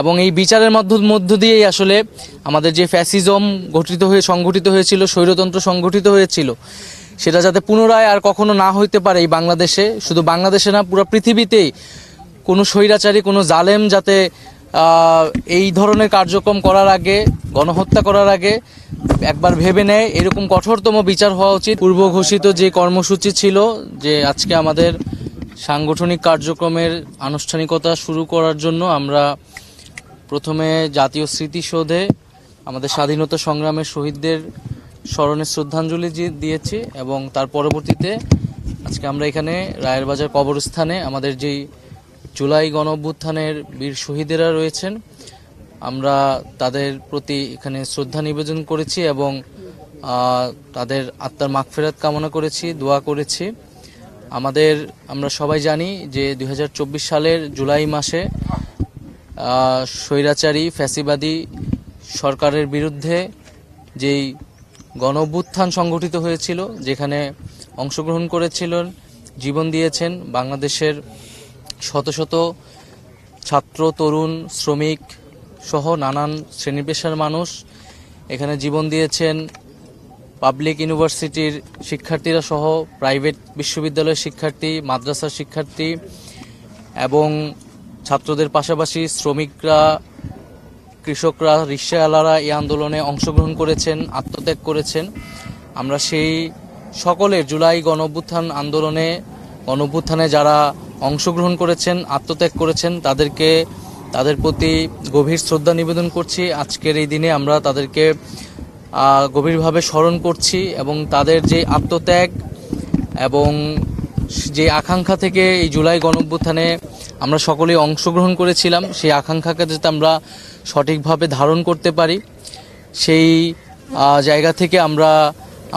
এবং এই বিচারের মধ্য মধ্য দিয়েই আসলে আমাদের যে ফ্যাসিজম গঠিত হয়ে সংগঠিত হয়েছিল, স্বৈরতন্ত্র সংগঠিত হয়েছিল, সেটা যাতে পুনরায় আর কখনো না হইতে পারে এই বাংলাদেশে, শুধু বাংলাদেশে না, পুরো পৃথিবীতেই কোনো স্বৈরাচারী, কোনো জালেম যাতে এই ধরনের কার্যক্রম করার আগে, গণহত্যা করার আগে একবার ভেবে নেয়, এরকম কঠোরতম বিচার হওয়া উচিত। পূর্ব ঘোষিত যে কর্মসূচি ছিল, যে আজকে আমাদের সাংগঠনিক কার্যক্রমের আনুষ্ঠানিকতা শুরু করার জন্য আমরা প্রথমে জাতীয় স্মৃতিসৌধে আমাদের স্বাধীনতা সংগ্রামের শহীদদের স্মরণে শ্রদ্ধাঞ্জলি দিয়েছি এবং তার পরবর্তীতে আজকে আমরা এখানে রায়ের বাজার কবরস্থানে আমাদের যেই জুলাই গণ অভ্যুত্থানের বীর শহীদেরা রয়েছেন, আমরা তাদের প্রতি এখানে শ্রদ্ধা নিবেদন করেছি এবং তাদের আত্মার মাগফেরাত কামনা করেছি, দোয়া করেছি। আমাদের, আমরা সবাই জানি যে দু হাজার চব্বিশ সালের জুলাই মাসে স্বৈরাচারী, ফ্যাসিবাদী সরকারের বিরুদ্ধে যেই গণভ্যুত্থান সংগঠিত হয়েছিল, যেখানে অংশগ্রহণ করেছিলেন, জীবন দিয়েছেন বাংলাদেশের শত শত ছাত্র, তরুণ, শ্রমিক সহ নানান শ্রেণি পেশার মানুষ, এখানে জীবন দিয়েছেন পাবলিক ইউনিভার্সিটির শিক্ষার্থীরা সহ, প্রাইভেট বিশ্ববিদ্যালয়ের শিক্ষার্থী, মাদ্রাসার শিক্ষার্থী এবং ছাত্রদের পাশাপাশি শ্রমিকরা, কৃষকরা, রিক্সাওয়ালারা এই আন্দোলনে অংশগ্রহণ করেছেন, আত্মত্যাগ করেছেন। আমরা সেই সকলের জুলাই গণ অভ্যুত্থান আন্দোলনে গণভ্যুত্থানে যারা অংশগ্রহণ করেছেন, আত্মত্যাগ করেছেন, তাদেরকে, তাদের প্রতি গভীর শ্রদ্ধা নিবেদন করছি। আজকের এই দিনে আমরা তাদেরকে গভীরভাবে স্মরণ করছি এবং তাদের যে আত্মত্যাগ এবং যে আকাঙ্ক্ষা থেকে এই জুলাই গণঅভ্যুত্থানে আমরা সকলেই অংশগ্রহণ করেছিলাম, সেই আকাঙ্ক্ষাকে যাতে আমরা সঠিকভাবে ধারণ করতে পারি, সেই জায়গা থেকে আমরা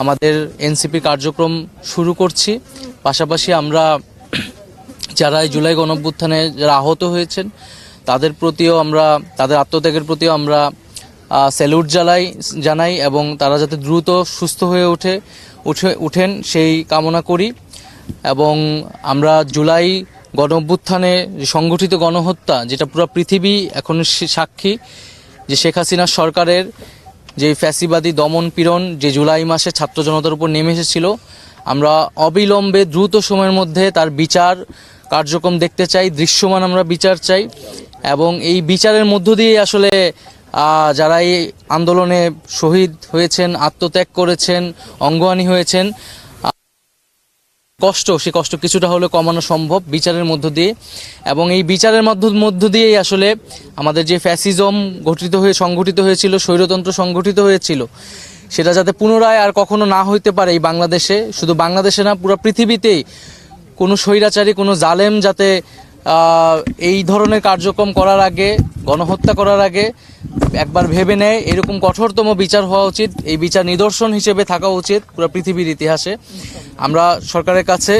আমাদের এনসিপি কার্যক্রম শুরু করছি। পাশাপাশি আমরা যারা এই জুলাই গণঅভ্যুত্থানে যারা আহত হয়েছেন, তাদের প্রতিও আমরা, তাদের আত্মত্যাগের প্রতিও আমরা স্যালুট জ্বালাই জানাই এবং তারা যাতে দ্রুত সুস্থ হয়ে ওঠে, উঠে, উঠেন সেই কামনা করি। এবং আমরা জুলাই গণ অভ্যুত্থানে সংগঠিত গণহত্যা, যেটা পুরো পৃথিবী এখন সাক্ষী, যে শেখ হাসিনা সরকারের যে ফ্যাসিবাদী দমন পীড়ন যে জুলাই মাসে ছাত্র জনতার উপর নেমে এসেছিল, আমরা অবিলম্বে দ্রুত সময়ের মধ্যে তার বিচার কার্যক্রম দেখতে চাই, দৃশ্যমান আমরা বিচার চাই এবং এই বিচারের মধ্য দিয়ে আসলে যারা এই আন্দোলনে শহীদ হয়েছেন, আত্মত্যাগ করেছেন, অঙ্গহানি হয়েছেন কষ্ট, সে কষ্ট কিছুটা হলেও কমানো সম্ভব বিচারের মধ্য দিয়ে। এবং এই বিচারের মধ্য মধ্য দিয়েই আসলে আমাদের যে ফ্যাসিজম গঠিত হয়ে সংগঠিত হয়েছিল, স্বৈরতন্ত্র সংগঠিত হয়েছিল, সেটা যাতে পুনরায় আর কখনো না হইতে পারে এই বাংলাদেশে। শুধু বাংলাদেশে না, পুরো পৃথিবীতেই কোনো স্বৈরাচারী, কোনো জালেম যাতে এই ধরনের কার্যক্রম করার আগে, গণহত্যা করার আগে একবার ভেবে নেয়, এরকম কঠোরতম বিচার হওয়া উচিত, এই বিচার নিদর্শন হিসেবে থাকা উচিত, পুরো পৃথিবীর ইতিহাসে। আমরা সরকারের কাছে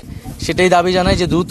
সেটাই দাবি জানাই যে দ্রুত